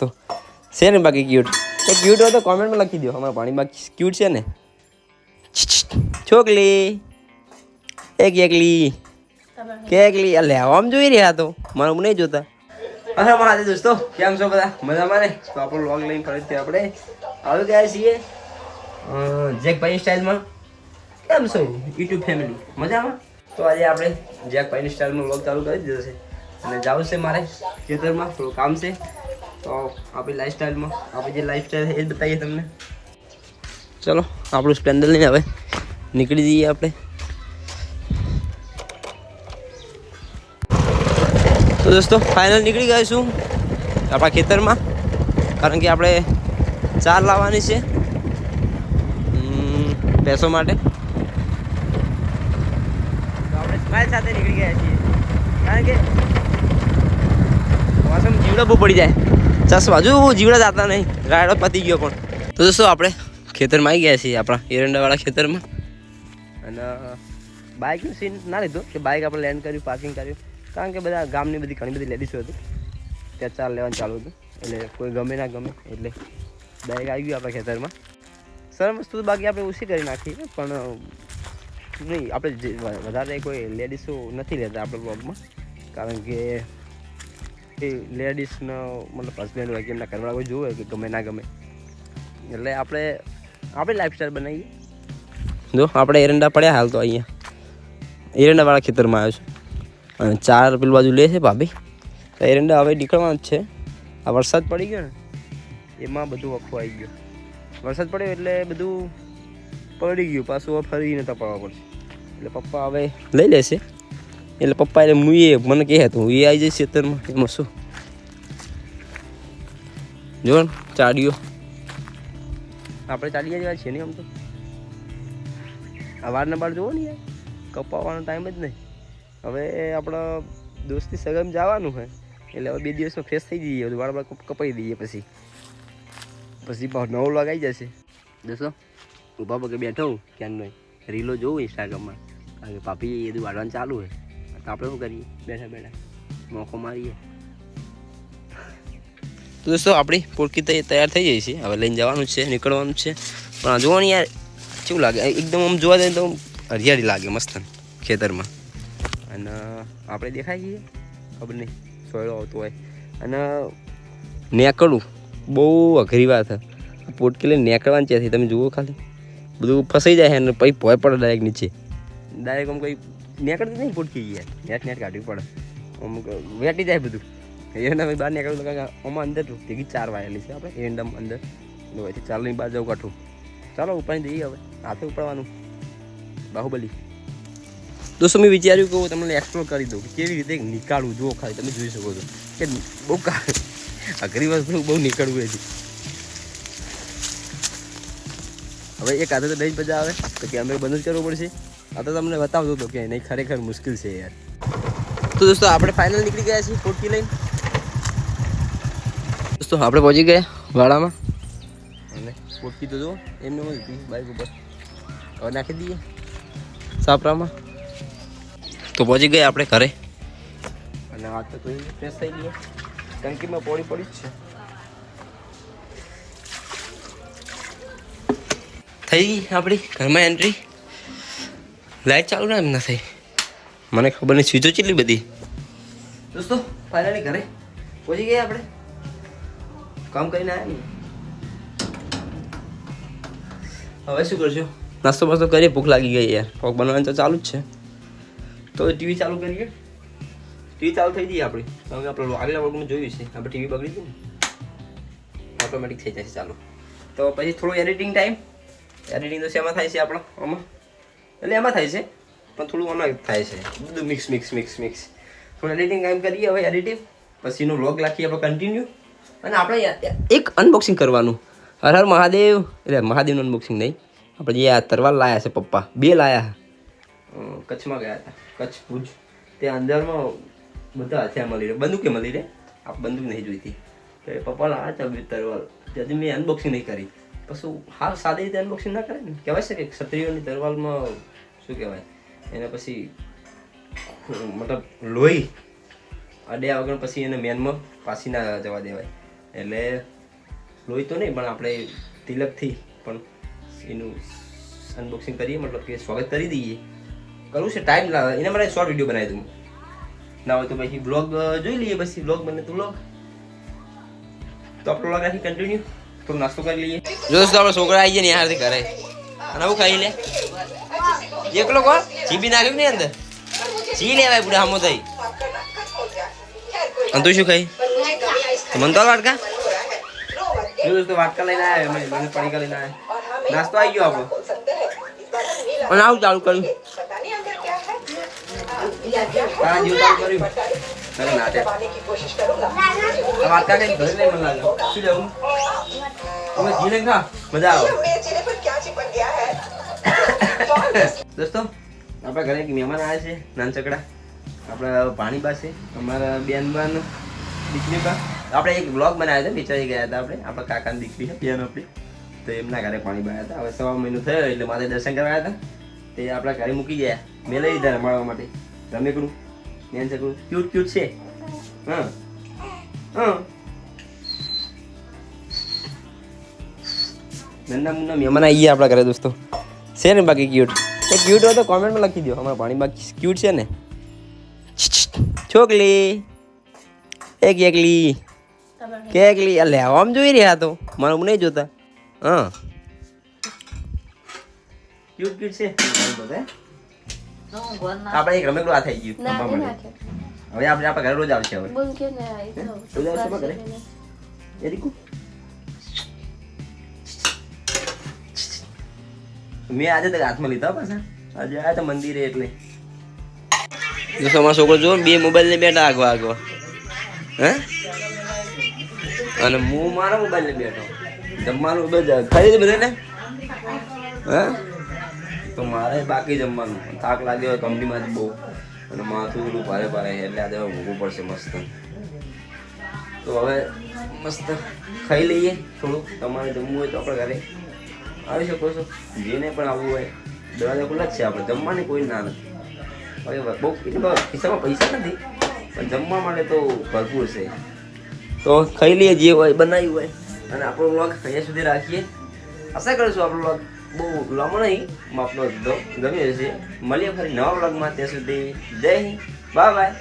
તો છે ને બાકી ક્યુટ તો ક્યુટ હોય તો કોમેન્ટમાં લખી દો. અમારા પાણીમાં ક્યુટ છે ને. છોકલી. એક એકલી કેકલી. એકલી આ લેવામાં જોઈ રહ્યા તો. મારું નહીં જોતા. અરે મારા દોસ્તો કેમ છો બધા? મજામાં ને? તો આપણો લોગ લઈને ફરીથી આપણે આવી ગયા છીએ. જેક જેકભાઈ સ્ટાઇલમાં કેમ છો? યુટ્યુબ ફેમિલી મજામાં? તો આજે આપણે જેકભાઈની સ્ટાઇલમાં લોગ ચાલુ કરી દીધો છે. અને જવું છે મારે ખેતરમાં થોડું કામ છે. તો આપણી લાઈફસ્ટાઈલમાં આપણી જે લાઈફસ્ટાઈલ છે એ બતાવીએ તમને. ચલો આપણું સ્પ્લેન્ડર લઈને હવે નીકળી જઈએ આપણે. તો દોસ્તો ફાઇનલ નીકળી ગયા છું આપણા ખેતરમાં. કારણ કે આપણે ચાર લાવવાની છે. પૈસો માટે. તો આપણે સ્માઇલ સાથે નીકળી ગયા છીએ. કારણ કે મોસમ જીવડો બહુ પડી જાય. ચશ્મા હજુ જીવડા જાતા નહીં. રાયડો પતી ગયો પણ. તો દોસ્તો, આપણે ખેતરમાં આવી ગયા છીએ, આપણા એરંડાવાળા ખેતરમાં. અને બાઇકનું સીન ના લીધો, કે બાઇક આપણે લેન્ડ કર્યું પાર્કિંગ કર્યું. કારણ કે બધા ગામની બધી ઘણી બધી લેડીઝો હતી. ત્યાં ચાર લેવાનું ચાલુ હતું. એટલે કોઈ ગમે ના ગમે, એટલે બાઇક આવી ગયું આપણા ખેતરમાં. સરમ વસ્તુ બાકી આપણે ઓછી કરી નાખી પણ નહીં, આપણે વધારે કોઈ લેડીઝો નથી લેતા આપણે બ્લોગમાં કારણ કે એ લેડીઝનો મતલબ હસબન્ડ હોય કે એમના ઘરવાળા કોઈ જોવે કે ગમે ના ગમે. એટલે આપણે આપણે લાઈફસ્ટાઈલ બનાવીએ. જો, આપણે એરંડા પડ્યા હાલ તો અહીંયા. એરંડાવાળા ખેતરમાં આવ્યો છું. અને ચાર પેલી બાજુ લે છે ભાભી. તો એરંડા હવે નીકળવાના જ છે. આ વરસાદ પડી ગયો ને, એમાં બધું આખું આવી ગયું. વરસાદ પડ્યો એટલે બધું પડી ગયું. પાછું ફરીને તપાવવા પડશે. એટલે પપ્પા હવે લઈ લેશે. એટલે પપ્પા એટલે હું એ મને કહે હતું એ આવી જઈશ ખેતરમાં. એમાં શું? જો ચાડ્યો. આપણે ચાલી જવા છીએ નહીં આમ તો. આ વારના બાર જોવો ને યાર, કપાવવાનો ટાઈમ જ નહીં. હવે આપણા દોસ્તી સગમ જવાનું હોય એટલે હવે બે દિવસમાં ફ્રેશ થઈ જઈએ, બધું વાળ વાળ કપાઈ દઈએ પછી. પછી નવ લગાઈ જશે. દોસ્તો બાબા કે બેઠો હું નહીં રીલો જોઉં ઇન્સ્ટાગ્રામમાં કારણ કે પાપી એ બધું વાળવાનું ચાલુ હોય તો આપણે શું કરીએ? બેઠા બેઠા. મોકો મારીએ. તો દોસ્તો આપણી પોળકી તૈયાર થઈ જાય છે. હવે લઈને જવાનું છે નીકળવાનું છે. પણ આ જોવાની યાર કેવું લાગે? એકદમ આમ જોવા જઈએ તો હરિયાળી લાગે મસ્ત ખેતરમાં. અને આપણે દેખાય છીએ ખબર નહીં. સોયડો આવતો હોય. અને નેકળવું બહુ અઘરી વાત પોટકી લઈને નેકળવાની ત્યાંથી. તમે જુઓ ખાલી. બધું ફસાઈ જાય અને પછી ભોય પડે ડાયરેક્ટ નીચે. ડાયરેક્ટ આમ કંઈ નીકળતી નહીં પોટકી યાર. નેટ નેટ કાઢવી પડે. આમ વેટી જાય બધું. એરંડા પછી બહાર નીકળ્યું કારણ કે આમાં અંદર ભેગી ચાર વાયેલી છે આપણે એરંડામાં અંદર. પછી ચાલીને બહાર જવું કાઠું. ચાલો ઉપાડી દઈએ હવે. હાથે ઉપાડવાનું બાહુબલી. દોસ્તો, મેં વિચાર્યું કે હું તમને એક્સપ્લોર કરી દઉં કે કેવી રીતે નીકાળવું. જુઓ ખાલી, તમે જોઈ શકો છો કે બહુ અઘરી વસ્તુ બહુ નીકળવું હતી હવે એક હાથે તો જ મજા આવે, તો કેમેરા બંધ જ કરવો પડશે. આ તો તમને બતાવતો હતો કે નહીં, ખરેખર મુશ્કેલ છે યાર. તો દોસ્તો, આપણે ફાઇનલ નીકળી ગયા છીએ પોટકી લઈને. દોસ્તો, આપણે પહોંચી ગયા વાડામાં. અને પોટકી તો જુઓ, એમને મળી હતી બાઇક ઉપર. હવે નાખી દઈએ સાપરામાં તો પહોંચી ગયા આપણે ઘરે. અને વાત તો ફ્રેશ થઈ ગયો ટંકીમાં પોળી પડી જ છે. થઈ ગઈ આપણી ઘરમાં એન્ટ્રી લાઈટ ચાલુ ના એમ ના થઈ. મને ખબર નહીં સ્વીચો ચેટલી બધી? દોસ્તો ફાઇનલી ઘરે. પહોંચી ગયા આપણે. કામ કરીને આવ્યા હવે શું કરશો? નાસ્તો બાસ્તો કરીએ, ભૂખ લાગી ગઈ યાર. ભોગ બનવાનું તો ચાલુ જ છે. તો ટીવી ચાલુ કરીએ. ટીવી ચાલુ થઈ જઈએ આપણી. કારણ કે આપણે આગલા વર્ગમાં જોયું છે. આપણે ટીવી બગડી હતી ને. ઓટોમેટિક થઈ જશે ચાલુ. તો પછી થોડું એડિટિંગ ટાઈમ એડિટિંગ તો શેમાં થાય છે આપણો? આમાં? એટલે એમાં થાય છે. પણ થોડું આમાં થાય છે. બધું મિક્સ મિક્સ મિક્સ મિક્સ થોડું એડિટિંગ કામ કરીએ હવે એડિટિંગ પછીનો વ્લોગ રાખીએ આપણે કન્ટિન્યુ અને આપણે એક અનબોક્સિંગ કરવાનું. હર હર મહાદેવ. એટલે મહાદેવનું અનબોક્સિંગ નહીં. આપણે જે આ તરવાર લાયા છે પપ્પા. બે લાયા. કચ્છમાં ગયા હતા. કચ્છ ભુજ. ત્યાં અંદરમાં બધા હથિયાર મળી રહે બંદૂકે મળી રહે આ બંદૂક નહીં જોઈતી. તો એ પપ્પા લાયા હતા બે તરવાર ત્યાંથી મેં અનબોક્સિંગ નહીં કરી. પછી હાલ સાદી રીતે અનબોક્સિંગ ના કરે ને? કહેવાય છે કે ક્ષત્રિયોની તરવાલમાં શું કહેવાય? એને પછી મતલબ લોહી અડ્યા વગર પછી એને મેનમાં પાછી ના જવા દેવાય. એટલે લોહી તો નહીં, પણ આપણે તિલકથી પણ એનું અનબોક્સિંગ કરીએ, મતલબ કે સ્વાગત કરી દઈએ. કરવું છે ટાઈમ લાગે એના માટે શોર્ટ વીડિયો બનાવી દઉં. ના હોય તો પછી બ્લોગ જોઈ લઈએ પછી. બ્લોગ બને તો બ્લોગ તો આપણો બ્લોગ કન્ટિન્યુ થોડો નાસ્તો કરી લઈએ જો દોસ્તો આપણો છોકરા આવી જાય ને ઘરે. અને આવું ખાઈ લે. એકલો કોણ? જીબી નાખ્યું ને અંદર? ચી લેવાય પૂરા હમો થઈ. અને તું શું ખાઈ? મન તો વાટકા? જો દોસ્તો વાટકા લઈને આવ્યા અમે મને પડીકા લઈને આવ્યા નાસ્તો આવી ગયો આપણો. અને આવું ચાલુ કર્યું. તારા જેવું ચાલુ કર્યું. તારે નાટે આ વાટકા કઈ ઘરે નહીં મને લાગે શું લેવું? લઈને ખા. મજા આવે. દોસ્તો આપણા ઘરે એક મહેમાન આવ્યા છે નાનચકડા. આપણા પાણી પાસે અમારા બેનબાન દીકરી બા. આપણે એક બ્લોગ બનાવ્યો હતો વિચારી ગયા હતા આપણે. આપણા કાકાની દીકરી છે બેન આપણી. તો એમના ઘરે પાણી બાયા હતા. હવે સવા મહિનો થયો એટલે મારે દર્શન કરવા હતા. તે આપણા ઘરે મૂકી ગયા. મેં લઈ લીધા રમાડવા માટે. રમેકડું બેન ચકડું ક્યુટ ક્યુટ છે. હા. હા. નંદા મુન્ના મહેમાન આવી ગયા આપણા ઘરે દોસ્તો. છે ને બાકી ક્યુટ એ ક્યુટ હોય તો કોમેન્ટમાં લખી દો. અમારા પાણીમાં ક્યુટ છે ને. છોકલી. એક એકલી કે એકલી આ આમ જોઈ રહ્યા તો. મારું નહીં જોતા. હા. ક્યુટ ક્યુટ છે. આપણે એક રમેકડું આ થઈ ગયું. તે હવે આપણે આપણા ઘરે રોજ આવશે હવે. રોજ કે ને આ તો તો જાવ છે ઘરે? એ રીકુ. મેં આજે તો હાથમાં લીધા પાછા. આજે આયા તો મંદિરે એટલે. જો તમારો છોકરો જો બે મોબાઈલ ને બેઠા આગવા આગવા હે? અને હું મારા મોબાઈલ ને બેઠો. જમવાનું બધું ખાઈ બધે બધાને હે? તો મારે બાકી જમવાનું. થાક લાગ્યો હોય કંપનીમાંથી બહુ. અને માથું બધું ભારે ભારે એટલે આજે ભોગવું પડશે મસ્ત. તો હવે મસ્ત ખાઈ લઈએ થોડુંક. તમારે જમવું હોય તો આપણે ઘરે. આવી શકો છો. જેને પણ આવવું હોય, દરવાજા ખુલ્લા જ છે આપણે. જમવાની કોઈ ના નથી. હવે બહુ એટલે ખિસ્સામાં પૈસા નથી, પણ જમવા માટે તો ભરપૂર છે. તો ખાઈ લઈએ જે હોય, બનાવ્યું હોય. અને આપણો વ્લોગ અહીંયા સુધી રાખીએ. આશા કરીશું આપણો વ્લોગ બહુ લાંબો નહીં માપનો ગમ્યો હશે. મળીએ ફરી નવા વ્લોગમાં ત્યાં સુધી. જય હિન્દ. Bye bye